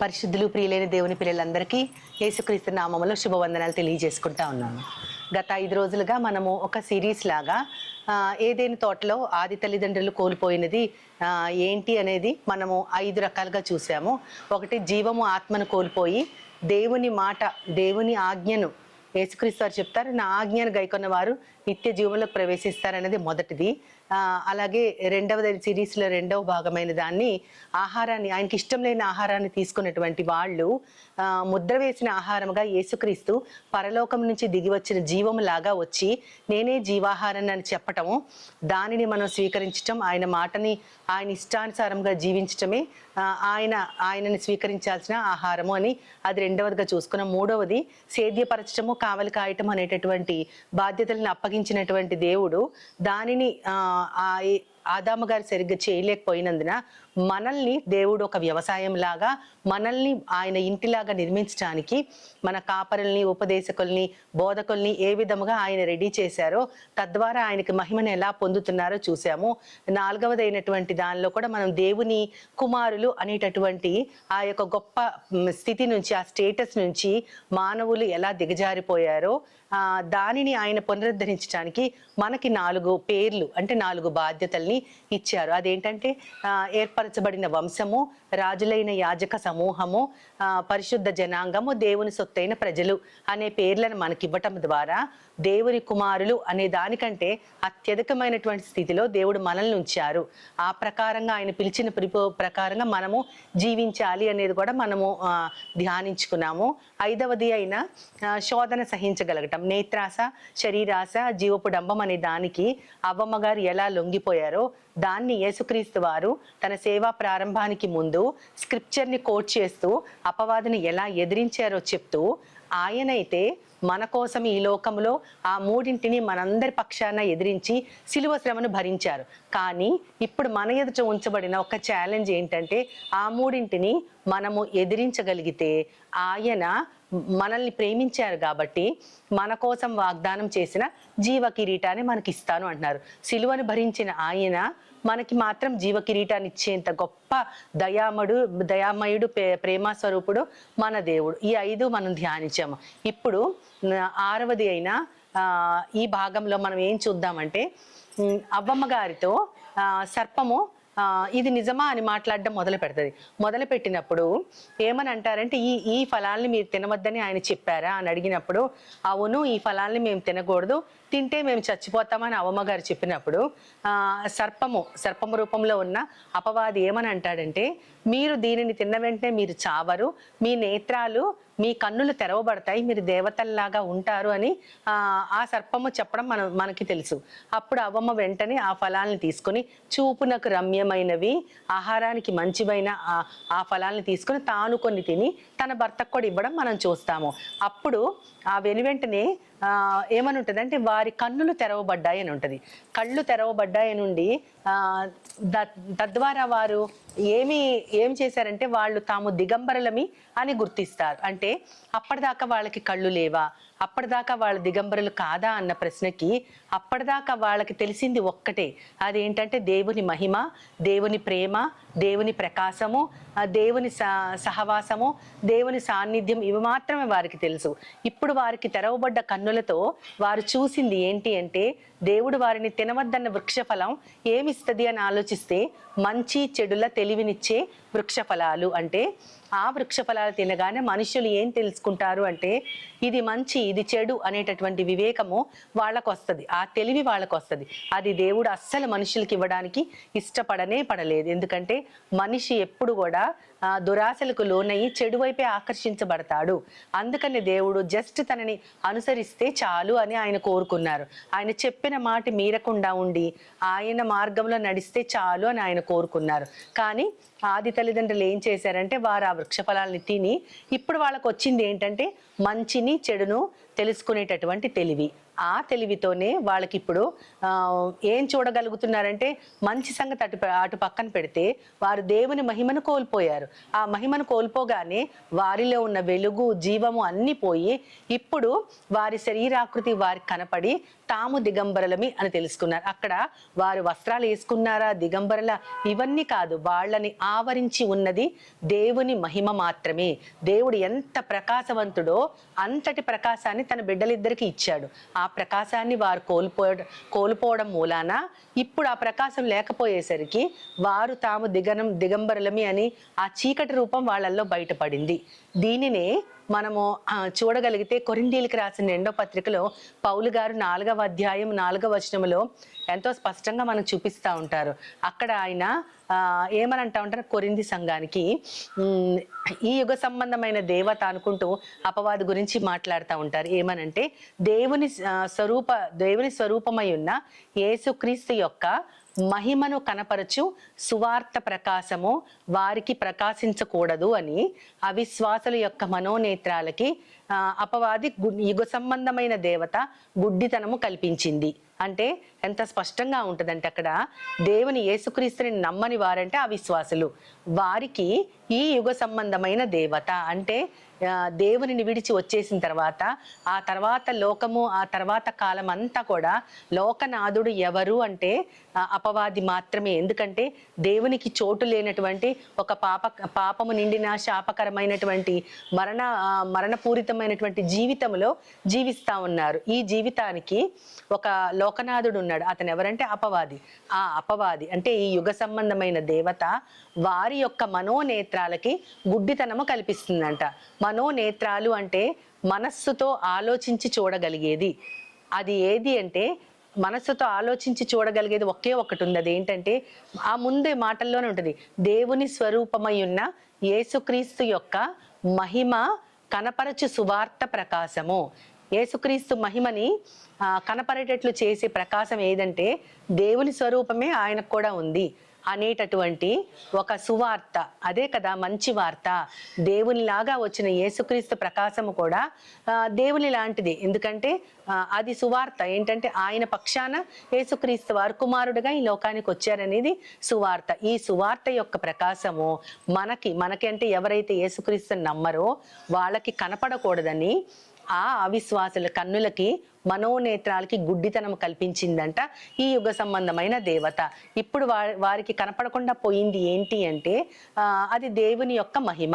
పరిశుద్ధులు ప్రియులైన దేవుని పిల్లలందరికీ యేసుక్రీస్తు నామములో శుభవందనాలు తెలియజేసుకుంటా ఉన్నాను. గత ఐదు రోజులుగా మనము ఒక సిరీస్ లాగా ఏదైనా తోటలో ఆది తల్లిదండ్రులు కోల్పోయినది ఏంటి అనేది మనము ఐదు రకాలుగా చూసాము. ఒకటి జీవము ఆత్మను కోల్పోయి దేవుని మాట దేవుని ఆజ్ఞను యేసుక్రీస్తు వారు చెప్తారు. నా ఆజ్ఞను గైకొన్న వారు నిత్య జీవంలోకి ప్రవేశిస్తారనేది మొదటిది. అలాగే రెండవది సిరీస్లో రెండవ భాగమైన దాన్ని ఆహారాన్ని ఆయనకి ఇష్టం లేని ఆహారాన్ని తీసుకున్నటువంటి వాళ్ళు ముద్ర వేసిన ఆహారంగా యేసుక్రీస్తు పరలోకం నుంచి దిగి వచ్చిన జీవము లాగా వచ్చి నేనే జీవాహారాన్ని అని చెప్పటము దానిని మనం స్వీకరించటం ఆయన మాటని ఆయన ఇష్టానుసారంగా జీవించటమే ఆయన ఆయనని స్వీకరించాల్సిన ఆహారము అని అది రెండవదిగా చూసుకున్నాం. మూడవది సేద్యపరచటము కావలి కాయటం అనేటటువంటి బాధ్యతలను అప్పగించినటువంటి దేవుడు దానిని ఆ, ఆ ఆదాము గారు సరిగ్గా చేయలేకపోయినందున మనల్ని దేవుడు ఒక వ్యవసాయం లాగా మనల్ని ఆయన ఇంటిలాగా నిర్మించడానికి మన కాపరుల్ని ఉపదేశకుల్ని బోధకుల్ని ఏ విధముగా ఆయన రెడీ చేశారో తద్వారా ఆయనకి మహిమను ఎలా పొందుతున్నారో చూసాము నాలుగవదైనటువంటి దానిలో కూడా మనం దేవుని కుమారులు అనేటటువంటి ఆ యొక్క గొప్ప స్థితి నుంచి ఆ స్టేటస్ నుంచి మానవులు ఎలా దిగజారిపోయారో దానిని ఆయన పునరుద్ధరించడానికి మనకి నాలుగు పేర్లు అంటే నాలుగు బాధ్యతల్ని ఇచ్చారు. అదేంటంటే ఏర్పరచబడిన వంశము రాజులైన యాజక సమూహము పరిశుద్ధ జనాంగము దేవుని సొత్తైన ప్రజలు అనే పేర్లను మనకి ఇవ్వటం ద్వారా దేవుని కుమారులు అనే దానికంటే అత్యధికమైనటువంటి స్థితిలో దేవుడు మనల్ని ఉంచారు. ఆ ప్రకారంగా ఆయన పిలిచిన పిలుపు ప్రకారంగా మనము జీవించాలి అనేది కూడా మనము ధ్యానించుకున్నాము. ఐదవది అయిన శోధన సహించగలగటం. నేత్రాస శరీరాస జీవపు డంబం అనే దానికి అవ్వమ్మ గారు ఎలా లొంగిపోయారో దాన్ని యేసుక్రీస్తు వారు తన సేవా ప్రారంభానికి ముందు స్క్రిప్చర్ని కోట్ చేస్తూ అపవాదిని ఎలా ఎదిరించారో చెప్తూ ఆయనైతే మన కోసం ఈ లోకంలో ఆ మూడింటిని మనందరి పక్షాన ఎదిరించి సిలువ శ్రమను భరించారు. కానీ ఇప్పుడు మన ఎదుట ఉంచబడిన ఒక ఛాలెంజ్ ఏంటంటే ఆ మూడింటిని మనము ఎదిరించగలిగితే ఆయన మనల్ని ప్రేమించారు కాబట్టి మన కోసం వాగ్దానం చేసిన జీవ కిరీటాన్ని మనకి ఇస్తాను అంటున్నారు. సిలువను భరించిన ఆయన మనకి మాత్రం జీవ కిరీటాన్ని ఇచ్చేంత గొప్ప దయామడు దయామయుడు ప్రేమ స్వరూపుడు మన దేవుడు. ఈ ఐదు మనం ధ్యానించాము. ఇప్పుడు ఆరవది అయిన ఈ భాగంలో మనం ఏం చూద్దామంటే అవ్వమ్మ గారితో సర్పము ఇది నిజమా అని మాట్లాడడం మొదలు పెడుతుంది. మొదలు పెట్టినప్పుడు ఏమని అంటారంటే ఈ ఈ ఫలాల్ని మీరు తినవద్దని ఆయన చెప్పారా అని అడిగినప్పుడు అవును ఈ ఫలాల్ని మేము తినకూడదు తింటే మేము చచ్చిపోతామని అవమ్మ గారు చెప్పినప్పుడు సర్పము సర్పము రూపంలో ఉన్న అపవాది ఏమని అంటాడంటే మీరు దీనిని తిన్న వెంటనే మీరు చావరు మీ నేత్రాలు మీ కన్నులు తెరవబడతాయి మీరు దేవతల్లాగా ఉంటారు అని ఆ, సర్పము చెప్పడం మనం మనకి తెలుసు. అప్పుడు అవ్వమ్మ వెంటనే ఆ ఫలాలను తీసుకొని చూపునకు రమ్యమైనవి ఆహారానికి మంచివైన ఆ ఆ ఫలాలను తీసుకొని తాను కొన్ని తిని తన భర్తకు కూడా ఇవ్వడం మనం చూస్తాము. అప్పుడు ఆ వెనువెంటనే ఏమని ఉంటుంది అంటే వారి కన్నులు తెరవబడ్డాయి అని ఉంటుంది. కళ్ళు తెరవబడ్డాయి నుండి ద- తద్వారా వారు ఏమి ఏం చేశారంటే వాళ్ళు తాము దిగంబరలమి అని గుర్తిస్తారు. అంటే అప్పటిదాకా వాళ్ళకి కళ్ళు లేవా? అప్పటిదాకా వాళ్ళ దిగంబరులు కాదా అన్న ప్రశ్నకి అప్పటిదాకా వాళ్ళకి తెలిసింది ఒక్కటే. అదేంటంటే దేవుని మహిమ దేవుని ప్రేమ దేవుని ప్రకాశము దేవుని స- సహవాసము దేవుని సాన్నిధ్యం ఇవి మాత్రమే వారికి తెలుసు. ఇప్పుడు వారికి తెరవబడ్డ కన్నులతో వారు చూసింది ఏంటి అంటే దేవుడు వారిని తినవద్దన్న వృక్షఫలం ఏమిస్తుంది అని ఆలోచిస్తే మంచి చెడుల తెలివినిచ్చే వృక్షఫలాలు. అంటే ఆ వృక్ష ఫలాలు తినగానే మనుషులు ఏం తెలుసుకుంటారు అంటే ఇది మంచి ఇది చెడు అనేటటువంటి వివేకము వాళ్ళకు వస్తుంది ఆ తెలివి వాళ్ళకు వస్తుంది అది దేవుడు అస్సలు మనుషులకి ఇవ్వడానికి ఇష్టపడనే పడలేదు. ఎందుకంటే మనిషి ఎప్పుడు కూడా దురాశలకు లోనయ్యి చెడు వైపే ఆకర్షించబడతాడు. అందుకని దేవుడు జస్ట్ తనని అనుసరిస్తే చాలు అని ఆయన కోరుకున్నారు. ఆయన చెప్పిన మాట మీరకుండా ఉండి ఆయన మార్గంలో నడిస్తే చాలు అని ఆయన కోరుకున్నారు. కానీ ఆది తల్లిదండ్రులు ఏం చేశారంటే వారు ఆ వృక్ష ఫలాల్ని తిని ఇప్పుడు వాళ్ళకు వచ్చింది ఏంటంటే మంచిని చెడును తెలుసుకునేటటువంటి తెలివి. ఆ తెలివితోనే వాళ్ళకి ఇప్పుడు ఏం చూడగలుగుతున్నారంటే మంచి సంగతి అటు అటు పక్కన పెడితే వారు దేవుని మహిమను కోల్పోయారు. ఆ మహిమను కోల్పోగానే వారిలో ఉన్న వెలుగు జీవము అన్నీ పోయి ఇప్పుడు వారి శరీరాకృతి వారికి కనపడి తాము దిగంబరులమి అని తెలుసుకున్నారు. అక్కడ వారు వస్త్రాలు వేసుకున్నారా? దిగంబరుల ఇవన్నీ కాదు వాళ్ళని ఆవరించి ఉన్నది దేవుని మహిమ మాత్రమే. దేవుడు ఎంత ప్రకాశవంతుడో అంతటి ప్రకాశాన్ని తన బిడ్డలిద్దరికి ఇచ్చాడు. ఆ ప్రకాశాన్ని వారు కోల్పో కోల్పోవడం మూలాన ఇప్పుడు ఆ ప్రకాశం లేకపోయేసరికి వారు తాము దిగనం దిగంబరులమి అని ఆ చీకటి రూపం వాళ్ళల్లో బయటపడింది. దీనినే మనము చూడగలిగితే కొరిందీలకు రాసిన రెండో పత్రికలో పౌలు గారు నాలుగవ అధ్యాయం నాలుగవ వచనంలో ఎంతో స్పష్టంగా మనకు చూపిస్తూ ఉంటారు. అక్కడ ఆయన ఏమని అంటా ఉంటారు? కొరింది సంఘానికి ఈ యుగ సంబంధమైన దేవత అనుకుంటూ అపవాది గురించి మాట్లాడుతూ ఉంటారు. ఏమనంటే దేవుని స్వరూప దేవుని స్వరూపమై ఉన్న యేసుక్రీస్తు యొక్క మహిమను కనపరచు సువార్త ప్రకాశము వారికి ప్రకాశించకూడదు అని అవిశ్వాసుల యొక్క మనోనేత్రాలకి అపవాది గు- యుగ సంబంధమైన దేవత గుడ్డితనము కల్పించింది. అంటే ఎంత స్పష్టంగా ఉంటుందంటే అక్కడ దేవుని యేసుక్రీస్తుని నమ్మని వారంటే అవిశ్వాసులు. వారికి ఈ యుగ సంబంధమైన దేవత అంటే దేవునిని విడిచి వచ్చేసిన తర్వాత ఆ తర్వాత లోకము ఆ తర్వాత కాలం అంతా కూడా లోకనాథుడు ఎవరు అంటే అపవాది మాత్రమే. ఎందుకంటే దేవునికి చోటు లేనటువంటి ఒక పాప పాపము నిండిన శాపకరమైనటువంటి మరణ మరణపూరితమైనటువంటి జీవితంలో జీవిస్తా ఉన్నారు. ఈ జీవితానికి ఒక లోకనాథుడు ఉన్నాడు. అతను ఎవరంటే అపవాది. ఆ అపవాది అంటే ఈ యుగ సంబంధమైన దేవత వారి యొక్క మనోనేత్రాలకి గుడ్డితనము కల్పిస్తుందంట. మనోనేత్రాలు అంటే మనస్సుతో ఆలోచించి చూడగలిగేది. అది ఏది అంటే మనస్సుతో ఆలోచించి చూడగలిగేది ఒకే ఒకటి ఉంది అది ఏంటంటే ఆ ముందే మాటల్లోనే ఉంటుంది. దేవుని స్వరూపమై ఉన్న యేసుక్రీస్తు యొక్క మహిమ కనపరచు సువార్త ప్రకాశము. యేసుక్రీస్తు మహిమని కనపరేటట్లు కనపడేటట్లు చేసే ప్రకాశం ఏదంటే దేవుని స్వరూపమే ఆయనకు కూడా ఉంది. అనేటటువంటి ఒక సువార్త. అదే కదా మంచి వార్త. దేవునిలాగా వచ్చిన యేసుక్రీస్తు ప్రకాశము కూడా దేవుని లాంటిది. ఎందుకంటే అది సువార్త. ఏంటంటే ఆయన పక్షాన యేసుక్రీస్తు వారు కుమారుడుగా ఈ లోకానికి వచ్చారనేది సువార్త. ఈ సువార్త యొక్క ప్రకాశము మనకి మనకి అంటే ఎవరైతే యేసుక్రీస్తుని నమ్మరో వాళ్ళకి కనపడకూడదని ఆ అవిశ్వాసుల కన్నులకి మనోనేత్రాలకి గుడ్డితనం కల్పించిందంట ఈ యుగ సంబంధమైన దేవత. ఇప్పుడు వారికి కనపడకుండా పోయింది ఏంటి అంటే అది దేవుని యొక్క మహిమ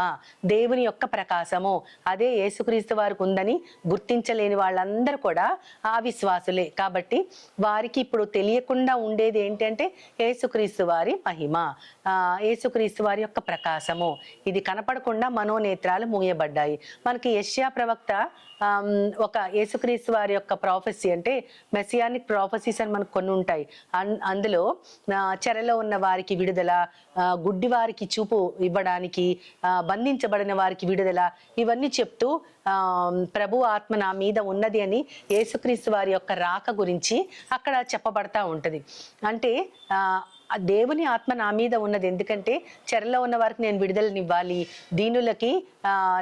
దేవుని యొక్క ప్రకాశము. అదే యేసుక్రీస్తు వారికి ఉందని గుర్తించలేని వాళ్ళందరూ కూడా ఆ విశ్వాసులే. కాబట్టి వారికి ఇప్పుడు తెలియకుండా ఉండేది ఏంటంటే యేసుక్రీస్తు వారి మహిమ యేసుక్రీస్తు వారి యొక్క ప్రకాశము. ఇది కనపడకుండా మనోనేత్రాలు మూయబడ్డాయి. మనకి యష్యా ప్రవక్త ఒక యేసుక్రీస్తు వారి యొక్క ప్రాఫెసీ అంటే మెసియానిక్ ప్రాఫెసీస్ అని మనకు కొన్ని ఉంటాయి. అందులో చెరలో ఉన్న వారికి విడుదల గుడ్డి వారికి చూపు ఇవ్వడానికి బంధించబడిన వారికి విడుదల ఇవన్నీ చెప్తూ ప్రభు ఆత్మ నా మీద ఉన్నది అని యేసుక్రీస్తు వారి యొక్క రాక గురించి అక్కడ చెప్పబడతా ఉంటుంది. అంటే దేవుని ఆత్మ నా మీద ఉన్నది ఎందుకంటే చెరలో ఉన్న వారికి నేను విడుదలనివ్వాలి. దీనులకి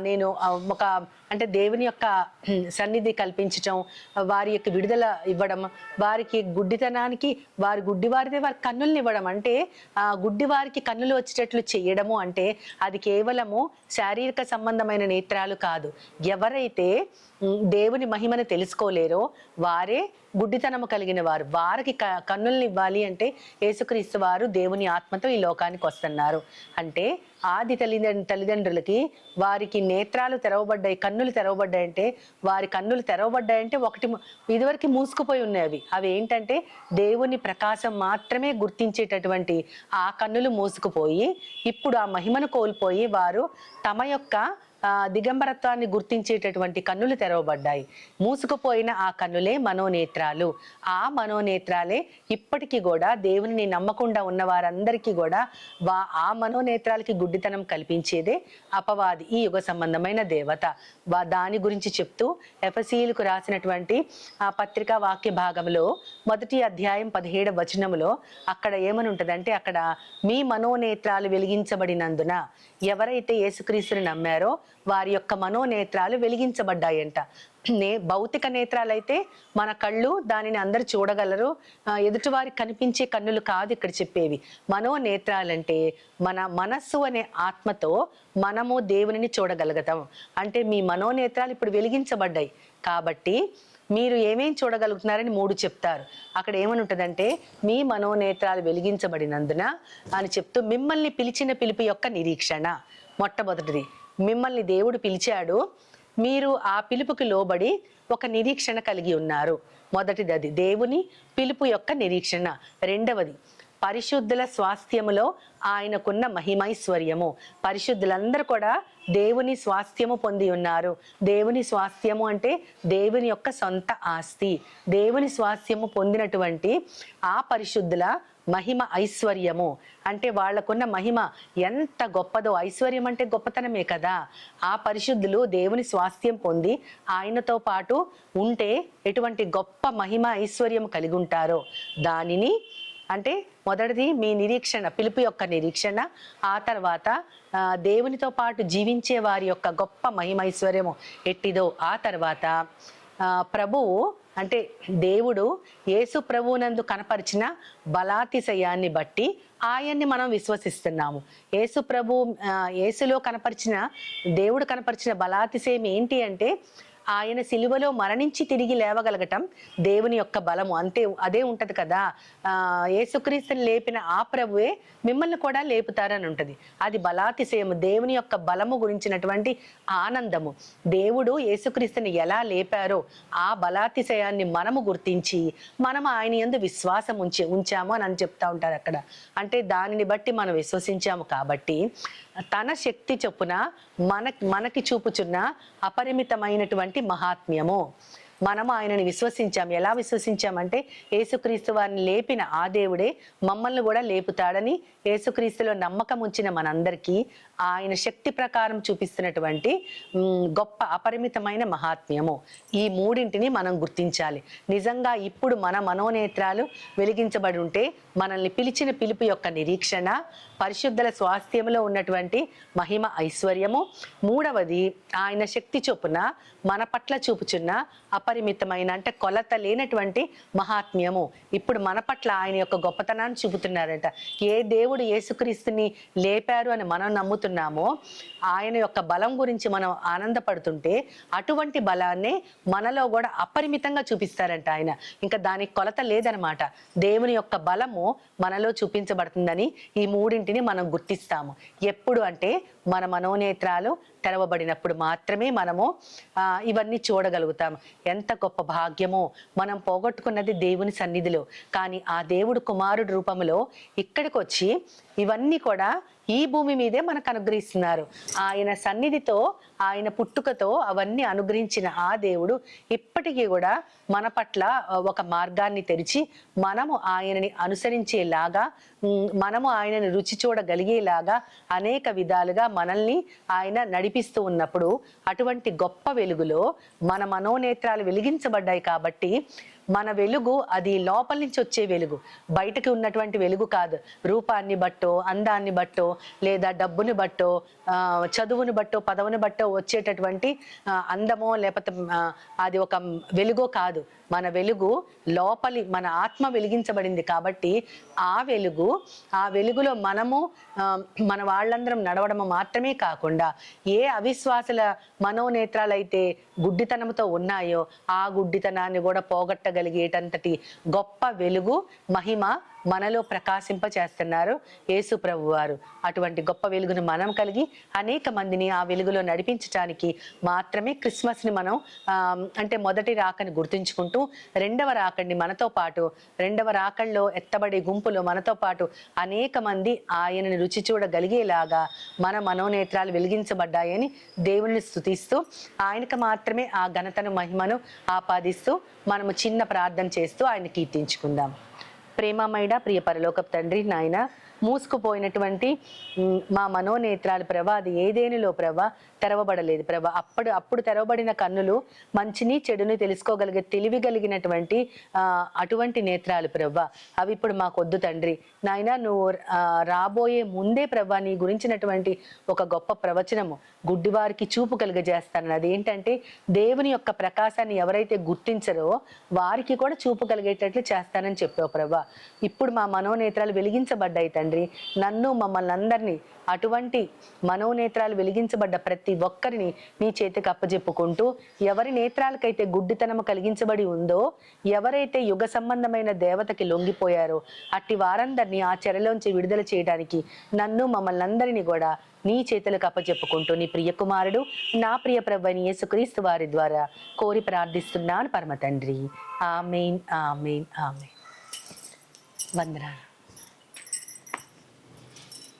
నేను ఒక అంటే దేవుని యొక్క సన్నిధి కల్పించటం వారి యొక్క విడుదల ఇవ్వడం వారికి గుడ్డితనానికి వారి గుడ్డివారిదే వారి కన్నుల్ని ఇవ్వడం. అంటే ఆ గుడ్డి వారికి కన్నులు వచ్చేటట్లు చేయడము అంటే అది కేవలము శారీరక సంబంధమైన నేత్రాలు కాదు. ఎవరైతే దేవుని మహిమను తెలుసుకోలేరో వారే గుడ్డితనము కలిగిన వారు. వారికి క- కన్నుల్ని ఇవ్వాలి అంటే యేసుక్రీస్తు వారు దేవుని ఆత్మతో ఈ లోకానికి వస్తున్నారు. అంటే ఆది తల్లిదండ్రు తల్లిదండ్రులకి వారికి నేత్రాలు తెరవబడ్డాయి కన్నులు తెరవబడ్డాయి అంటే వారి కన్నులు తెరవబడ్డాయంటే ఒకటి ఇదివరకు మూసుకుపోయి ఉన్నాయి అవి. అవి ఏంటంటే దేవుని ప్రకాశం మాత్రమే గుర్తించేటటువంటి ఆ కన్నులు మూసుకుపోయి ఇప్పుడు ఆ మహిమను కోల్పోయి వారు తమ యొక్క దిగంబరత్వాన్ని గుర్తించేటటువంటి కన్నులు తెరవబడ్డాయి. మూసుకుపోయిన ఆ కన్నులే మనోనేత్రాలు. ఆ మనోనేత్రాలే ఇప్పటికీ కూడా దేవునిని నమ్మకుండా ఉన్న వారందరికీ కూడా వా ఆ మనోనేత్రాలకి గుడ్డితనం కల్పించేదే అపవాది ఈ యుగ సంబంధమైన దేవత. వా దాని గురించి చెప్తూ ఎఫసీలకు రాసినటువంటి ఆ పత్రికా వాక్య భాగంలో మొదటి అధ్యాయం పదిహేడు వచనములో అక్కడ ఏమని ఉంటుందంటే అక్కడ మీ మనోనేత్రాలు వెలిగించబడినందున ఎవరైతే యేసుక్రీస్తుని నమ్మారో వారి యొక్క మనోనేత్రాలు వెలిగించబడ్డాయంట. నే భౌతిక నేత్రాలైతే మన కళ్ళు దానిని అందరు చూడగలరు. ఎదుటివారి ఎదుటివారికి కనిపించే కన్నులు కాదు ఇక్కడ చెప్పేవి. మనోనేత్రాలంటే మన మనస్సు అనే ఆత్మతో మనము దేవునిని చూడగలుగుతాం. అంటే మీ మనోనేత్రాలు ఇప్పుడు వెలిగించబడ్డాయి. కాబట్టి మీరు ఏమేం చూడగలుగుతున్నారని మూడు చెప్తారు. అక్కడ ఏమని ఉంటుందంటే మీ మనోనేత్రాలు వెలిగించబడినందున అని చెప్తూ మిమ్మల్ని పిలిచిన పిలుపు యొక్క నిరీక్షణ. మొట్టమొదటిది. మిమ్మల్ని దేవుడు పిలిచాడు. మీరు ఆ పిలుపుకి లోబడి ఒక నిరీక్షణ కలిగి ఉన్నారు. మొదటిది అది. దేవుని పిలుపు యొక్క నిరీక్షణ. రెండవది పరిశుద్ధుల స్వాస్థ్యములో ఆయనకున్న మహిమైశ్వర్యము. పరిశుద్ధులందరూ కూడా దేవుని స్వాస్థ్యము పొంది ఉన్నారు. దేవుని స్వాస్థ్యము అంటే దేవుని యొక్క సొంత ఆస్తి. దేవుని స్వాస్థ్యము పొందినటువంటి ఆ పరిశుద్ధుల మహిమ ఐశ్వర్యము. అంటే వాళ్ళకున్న మహిమ ఎంత గొప్పదో. ఐశ్వర్యం అంటే గొప్పతనమే కదా. ఆ పరిశుద్ధులు దేవుని స్వాస్థ్యం పొంది ఆయనతో పాటు ఉంటే ఎటువంటి గొప్ప మహిమ ఐశ్వర్యం కలిగి ఉంటారో. దానిని అంటే మొదటిది మీ నిరీక్షణ పిలుపు యొక్క నిరీక్షణ. ఆ తర్వాత దేవునితో పాటు జీవించే వారి యొక్క గొప్ప మహిమైశ్వర్యము ఎట్టిదో. ఆ తర్వాత ప్రభువు అంటే దేవుడు యేసు ప్రభువునందు కనపరిచిన బలాతిశయాన్ని బట్టి ఆయన్ని మనం విశ్వసిస్తున్నాము. యేసు ప్రభు యేసులో కనపరిచిన దేవుడు కనపరిచిన బలాతిశయం ఏంటి అంటే ఆయన సిలువలో మరణించి తిరిగి లేవగలగటం దేవుని యొక్క బలము. అంతే అదే ఉంటది కదా. ఏసుక్రీస్తుని యేసుక్రీస్తుని లేపిన ఆ ప్రభువే మిమ్మల్ని కూడా లేపుతారని ఉంటుంది. అది బలాతిశయము దేవుని యొక్క బలము గురించినటువంటి ఆనందము. దేవుడు యేసుక్రీస్తుని ఎలా లేపారో ఆ బలాతిశయాన్ని మనము గుర్తించి మనం ఆయన యందు విశ్వాసం ఉంచి ఉంచాము అని అని చెప్తా ఉంటారు అక్కడ. అంటే దానిని బట్టి మనం విశ్వసించాము కాబట్టి తన శక్తి చొప్పున మన మనకి చూపుచున్న అపరిమితమైనటువంటి మహాత్మ్యము. మనము ఆయనని విశ్వసించాం. ఎలా విశ్వసించామంటే యేసుక్రీస్తు వారిని లేపిన ఆ దేవుడే మమ్మల్ని కూడా లేపుతాడని యేసుక్రీస్తులో నమ్మకం ఉంచిన మనందరికీ ఆయన శక్తి ప్రకారం చూపిస్తున్నటువంటి గొప్ప అపరిమితమైన మహాత్మ్యము. ఈ మూడింటిని మనం గుర్తించాలి. నిజంగా ఇప్పుడు మన మనోనేత్రాలు వెలిగించబడి ఉంటే మనల్ని పిలిచిన పిలుపు యొక్క నిరీక్షణ పరిశుద్ధుల స్వాస్థ్యంలో ఉన్నటువంటి మహిమ ఐశ్వర్యము. మూడవది ఆయన శక్తి చొప్పున మన పట్ల చూపుచున్న అపరిమితమైన అంటే కొలత లేనటువంటి మహాత్మ్యము. ఇప్పుడు మన పట్ల ఆయన యొక్క గొప్పతనాన్ని చూపుతున్నారట. ఏ దేవుడు యేసుక్రీస్తుని లేపారు అని మనం నమ్ముతున్నామో ఆయన యొక్క బలం గురించి మనం ఆనందపడుతుంటే అటువంటి బలాన్ని మనలో కూడా అపరిమితంగా చూపిస్తారంట ఆయన. ఇంకా దానికి కొలత లేదనమాట. దేవుని యొక్క బలము మనలో చూపించబడుతుందని ఈ మూడింటిని మనం గుర్తిస్తాము. ఎప్పుడు అంటే మన మనోనేత్రాలు తెరవబడినప్పుడు మాత్రమే మనము ఇవన్నీ చూడగలుగుతాం. ఎంత గొప్ప భాగ్యమో. మనం పోగొట్టుకున్నది దేవుని సన్నిధిలో. కానీ ఆ దేవుడు కుమారుడు రూపంలో ఇక్కడికి వచ్చి ఇవన్నీ కూడా ఈ భూమి మీదే మనకు అనుగ్రహిస్తున్నారు. ఆయన సన్నిధితో ఆయన పుట్టుకతో అవన్నీ అనుగ్రహించిన ఆ దేవుడు ఇప్పటికీ కూడా మన పట్ల ఒక మార్గాన్ని తెరిచి మనము ఆయనని అనుసరించేలాగా మనము ఆయనని రుచి చూడగలిగేలాగా అనేక విధాలుగా మనల్ని ఆయన నడిపిస్తూ ఉన్నప్పుడు అటువంటి గొప్ప వెలుగులో మన మనోనేత్రాలు వెలిగించబడ్డాయి కాబట్టి మన వెలుగు అది లోపల నుంచి వచ్చే వెలుగు. బయటకి ఉన్నటువంటి వెలుగు కాదు. రూపాన్ని బట్టో అందాన్ని బట్టో లేదా డబ్బుని బట్టో చదువుని బట్టో పదవుని బట్టో వచ్చేటటువంటి అందమో లేకపోతే అది ఒక వెలుగో కాదు. మన వెలుగు లోపలి మన ఆత్మ వెలిగించబడింది కాబట్టి ఆ వెలుగు ఆ వెలుగులో మనము మన వాళ్ళందరం నడవడం మాత్రమే కాకుండా ఏ అవిశ్వాసుల మనోనేత్రాలైతే గుడ్డితనంతో ఉన్నాయో ఆ గుడ్డితనాన్ని కూడా పోగొట్టగలిగేటంతటి గొప్ప వెలుగు మహిమ మనలో ప్రకాశింప చేస్తున్నారు యేసు ప్రభు వారు. అటువంటి గొప్ప వెలుగును మనం కలిగి అనేక మందిని ఆ వెలుగులో నడిపించడానికి మాత్రమే క్రిస్మస్ని మనం అంటే మొదటి రాకని గుర్తుంచుకుంటూ రెండవ రాకండి మనతో పాటు రెండవ రాకల్లో ఎత్తబడే గుంపులో మనతో పాటు అనేక మంది ఆయనని రుచి చూడగలిగేలాగా మన మనోనేత్రాలు వెలిగించబడ్డాయని దేవుణ్ణి స్తుతిస్తూ ఆయనకు మాత్రమే ఆ ఘనతను మహిమను ఆపాదిస్తూ మనము చిన్న ప్రార్థన చేస్తూ ఆయన కీర్తించుకుందాం. ప్రేమమైడ ప్రియ పరలోకపు తండ్రి నాయన మూసుకుపోయినటువంటి మా మనోనేత్రాలు ప్రభా అది ఏదేనిలో ప్రభా తెరవబడలేదు. ప్రభా అప్పుడు అప్పుడు తెరవబడిన కన్నులు మంచిని చెడుని తెలుసుకోగలిగే తెలివి కలిగినటువంటి అటువంటి నేత్రాలు ప్రభా. అవి ఇప్పుడు మాకు వద్దు తండ్రి. నాయన నువ్వు రాబోయే ముందే ప్రభా నీ గురించినటువంటి ఒక గొప్ప ప్రవచనము గుడ్డివారికి చూపు కలిగజేస్తాను అదేంటంటే దేవుని యొక్క ప్రకాశాన్ని ఎవరైతే గుర్తించరో వారికి కూడా చూపు కలిగేటట్లు చేస్తానని చెప్పావు ప్రభా. ఇప్పుడు మా మనోనేత్రాలు వెలిగించబడ్డాయి తండ్రి తండ్రి. నన్ను మమ్మల్ని అందరినీ అటువంటి మనోనేత్రాలు వెలిగించబడ్డ ప్రతి ఒక్కరిని నీ చేతికి అప్పజెప్పుకుంటూ ఎవరి నేత్రాలకైతే గుడ్డితనము కలిగించబడి ఉందో ఎవరైతే యుగ సంబంధమైన దేవతకి లొంగిపోయారో అట్టి వారందరినీ ఆ చెరలోంచి విడుదల చేయడానికి నన్ను మమ్మల్ని అందరినీ కూడా నీ చేతులకు అప్పచెప్పుకుంటూ నీ ప్రియ కుమారుడు నా ప్రియ ప్రభుని యేసుక్రీస్తు వారి ద్వారా కోరి ప్రార్థిస్తున్నాను పరమ తండ్రి ఆమెన్ ఆమెన్ ఆమెన్. వందనాలు.